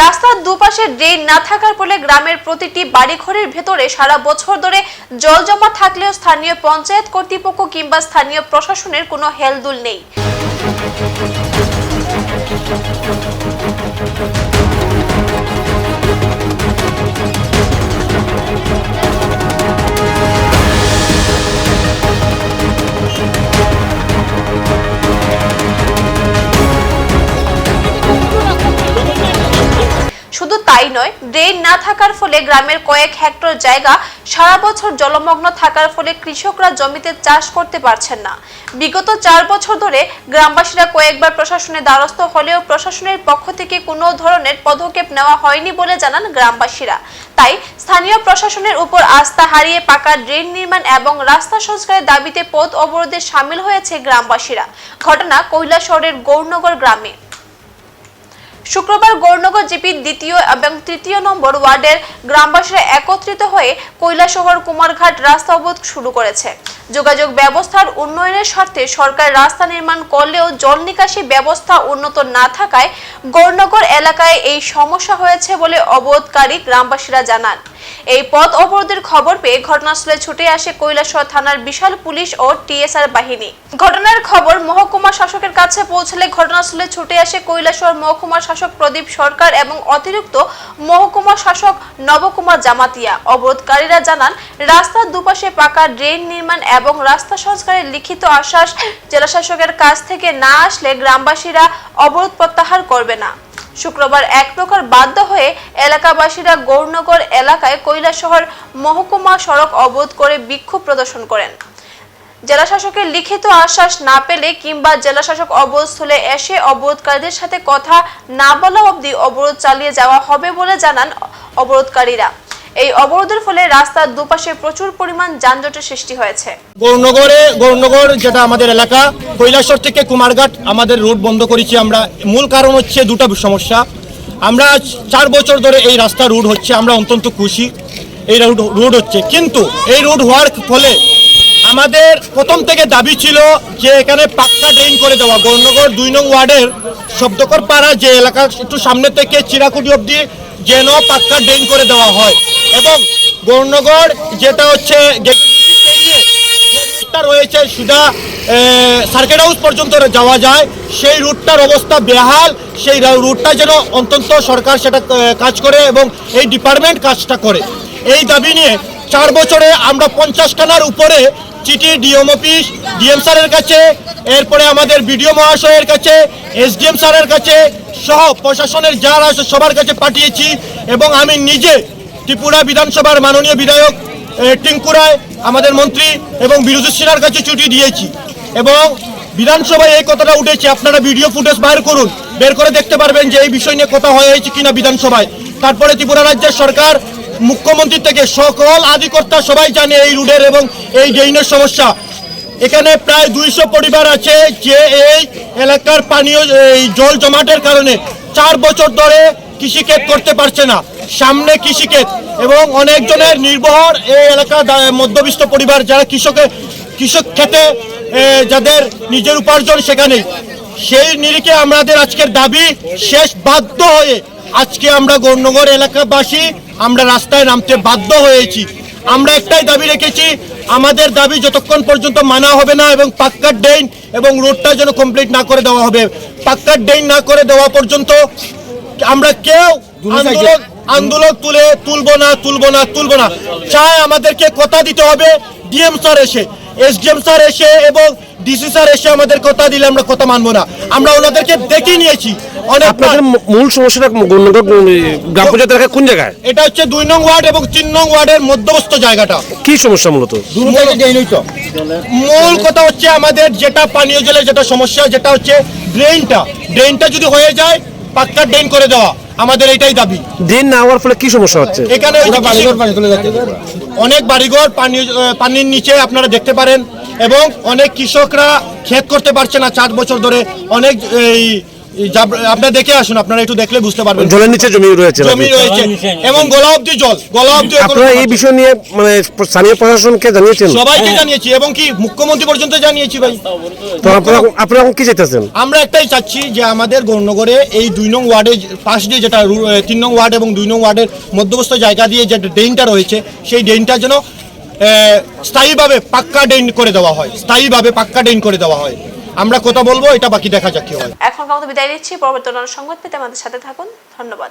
রাস্তার দুপাশে ড্রেন না থাকার ফলে গ্রামের প্রতিটি বাড়িঘরের ভেতরে সারা বছর ধরে জল জমা থাকলেও স্থানীয় পঞ্চায়েত কর্তৃপক্ষ কিংবা স্থানীয় প্রশাসনের কোনো হেলদুল নেই। শুধু তাই নয় ড্রেন না থাকার ফলে গ্রামের কয়েক হেক্টর জায়গা সারা বছর জলমগ্ন থাকার ফলে কৃষকরা জমিতে চাষ করতে পারছেন না। বিগত চার বছর ধরে গ্রামবাসীরা কয়েকবার প্রশাসনের দ্বারস্থ হলেও প্রশাসনের পক্ষ থেকে কোনো ধরনের পদক্ষেপ নেওয়া হয়নি বলে জানান গ্রামবাসীরা। তাই স্থানীয় প্রশাসনের উপর আস্থা হারিয়ে পাকা ড্রেন নির্মাণ এবং রাস্তা সংস্কারের দাবিতে পথ অবরোধে সামিল হয়েছে গ্রামবাসীরা। ঘটনা কৈলাসহরের গৌরনগর গ্রামে। শুক্রবার গৌরনগর জিপির দ্বিতীয় এবং তৃতীয় নম্বর ওয়ার্ডের গ্রামবাসীরা একত্রিত হয়ে কৈলাসহর কুমারঘাট রাস্তা অবরোধ শুরু করেছে। যোগাযোগ ব্যবস্থার উন্নয়নের স্বার্থে সরকার রাস্তা নির্মাণ করলেও জল নিকাশি ব্যবস্থা উন্নত না থাকায় গৌরনগর এলাকায় এই সমস্যা হয়েছে বলে অবরোধকারী গ্রামবাসীরা জানান। এই পথ অবরোধের খবর পেয়ে ঘটনাস্থলে ছুটে আসে কৈলাসহর থানার বিশাল পুলিশ ও টিএসআর বাহিনী। ঘটনার খবর মহকুমা শাসকের কাছে পৌঁছলে ঘটনাস্থলে ছুটে আসে কৈলাসহর মহকুমা শাসক প্রদীপ সরকার এবং অতিরিক্ত মহকুমা শাসক নবকুমার জামাতিয়া। অবরোধকারীরা জানান, রাস্তার দুপাশে পাকা ড্রেন নির্মাণ এবং রাস্তা সংস্কারের লিখিত আশ্বাস জেলা শাসকের কাছ থেকে না আসলে গ্রামবাসীরা অবরোধ প্রত্যাহার করবে না। শুক্রবার এক প্রকার বাধ্য হয়ে এলাকাবাসীরা গৌরনগর এলাকায় কৈলাসহর মহকুমা সড়ক অবরোধ করে বিক্ষোভ প্রদর্শন করেন। জেলা শাসকের লিখিত আশ্বাস না পেলে কিংবা জেলা শাসক অবরোধস্থলে এসে অবরোধকারীদের সাথে কথা না বলা অবধি অবরোধ চালিয়ে যাওয়া হবে বলে জানান অবরোধকারীরা। এই অবরোধের ফলে রাস্তার দুপাশে প্রচুর পরিমাণ যানজটের সৃষ্টি হয়েছে। গৌরনগরে, গৌরনগর যেটা আমাদের এলাকা, কৈলাসর থেকে কুমারঘাট আমাদের রুট বন্ধ করেছি আমরা। মূল কারণ হচ্ছে দুটো সমস্যা। আমরা চার বছর ধরে এই রাস্তা রুট হচ্ছে, আমরা অত্যন্ত খুশি এই রুট রুট হচ্ছে। কিন্তু এই রুট হওয়ার ফলে আমাদের প্রথম থেকে দাবি ছিল যে এখানে পাক্কা ড্রেন করে দেওয়া। গৌরনগর দুই নং ওয়ার্ডের শব্দকর পাড়া যে এলাকা একটু সামনে থেকে চিরাকুটি অবধি যেন পাক্কা ড্রেন করে দেওয়া হয়। এবং গৌরনগর যেটা হচ্ছে রয়েছে সুদা সার্কেট হাউস পর্যন্ত যাওয়া যায়। সেই রুটটার অবস্থা বেহাল। সেই রুটটা যেন অন্তত সরকার সেটা কাজ করে এবং এই ডিপার্টমেন্ট কাজটা করে। এই দাবি নিয়ে চার বছরে আমরা পঞ্চাশ খানার উপরে চিঠি ডিএম অফিস ডিএম স্যারের কাছে, এরপরে আমাদের বিডিও মহাশয়ের কাছে এসডিএম স্যারের কাছে সহ প্রশাসনের যারা আছে সবার কাছে পাঠিয়েছি এবং আমি নিজে ত্রিপুরা বিধানসভার মাননীয় বিধায়ক এ, টিঙ্কু রায় আমাদের মন্ত্রী এবং বিরোধী সেনার কাছে ছুটি দিয়েছি। এবং বিধানসভায় এই কথাটা উঠেছে আপনারা ভিডিও ফুটেজ বাইর করুন বের করে দেখতে পারবেন যে এই বিষয় নিয়ে কথা হয়ে হয়েছে কিনা বিধানসভায়। তারপরে ত্রিপুরা রাজ্যের সরকার মুখ্যমন্ত্রী থেকে সকল আধিকর্তা সবাই জানে এই রুডের এবং এই ড্রেইনের সমস্যা। এখানে প্রায় দুইশো পরিবার আছে যে এই এলাকার পানীয় এই জল জমাটের কারণে চার বছর ধরে কৃষিক্ষেত করতে পারছে না। সামনে কৃষিক্ষেত এবং অনেকজনের নির্ভর এই এলাকা দা- মধ্যবিত্ত পরিবার যারা কৃষকের কৃষক খেতে যাদের নিজের উপার্জন সেখানেই। সেই নিরিখে আমাদের আজকের দাবি শেষ বাধ্য হয়ে আজকে আমরা গৌরনগর এলাকাবাসী আমরা রাস্তায় নামতে বাধ্য হয়েছি। আমরা একটাই দাবি রেখেছি আমাদের দাবি যতক্ষণ পর্যন্ত মানা হবে না এবং পাক্কার ডেইন এবং রোডটা যেন কমপ্লিট না করে দেওয়া হবে। পাক্কার ডেইন না করে দেওয়া পর্যন্ত আমরা কেউ আন্দোলন আন্দোলন তুলে তুলবো না তুলবো না তুলবো না। চাই আমাদেরকে কথা দিতে হবে। ডিএম স্যার এসে এসডিএম স্যার এসে এবং ডিসি স্যার এসে আমাদের কথা দিলে আমরা কথা মানবো না। আমরা ওনাদেরকে দেখে নিয়েছি। অনেক আপনাদের মূল সমস্যাটা গ্রাম পঞ্চায়েত কোন জায়গায়? এটা হচ্ছে দুই নং ওয়ার্ড এবং তিন নং ওয়ার্ডের মধ্যবস্ত জায়গাটা। কি সমস্যা মূলত? মূল কথা হচ্ছে আমাদের যেটা পানীয় জলের যেটা সমস্যা যেটা হচ্ছে ড্রেনটা ড্রেনটা যদি হয়ে যায় পাক্কা ড্রেন করে দেওয়া। আমাদের এটাই দাবি। ড্রেন না হওয়ার ফলে কি সমস্যা হচ্ছে? এখানে ওই অনেক বাড়িঘর পানি পানির নিচে আপনারা দেখতে পারেন। এবং অনেক কৃষকরা ক্ষেত করতে পারছে না চার বছর ধরে। অনেক এই আপনারা দেখে আসুন আপনারা একটু দেখলে বুঝতে পারবেন। জলের নিচে জমি রয়েছে জমি রয়েছে। এবং গলা অব্দি জল। গলা অব্দি আপনারা এই বিষয় নিয়ে মানে স্থানীয় প্রশাসনকে জানিয়েছেন? সবাইকে জানিয়েছি এবং কি মুখ্যমন্ত্রী পর্যন্ত জানিয়েছি ভাই। তো আপনারা আপনারা কি চাইতেছেন? আমরা একটাই চাচ্ছি যে আমাদের গৌরনগরে এই দুই নং ওয়ার্ডে যে- পাশ দিয়ে যেটা তিন নং ওয়ার্ড এবং দুই নং ওয়ার্ডের মধ্যবস্থ জায়গা দিয়ে যে ড্রেনটা রয়েছে সেই ড্রেনটা যেন স্থায়ীভাবে পাক্কা ড্রেন করে দেওয়া হয়। স্থায়ীভাবে পাক্কা ড্রেন করে দেওয়া হয়। আমরা কথা বলব, এটা বাকি দেখা যাক কি হয়। এখন কাউকে বিদায় নিচ্ছি, পরবর্তী সংবাদ পেতে আমাদের সাথে থাকুন। ধন্যবাদ।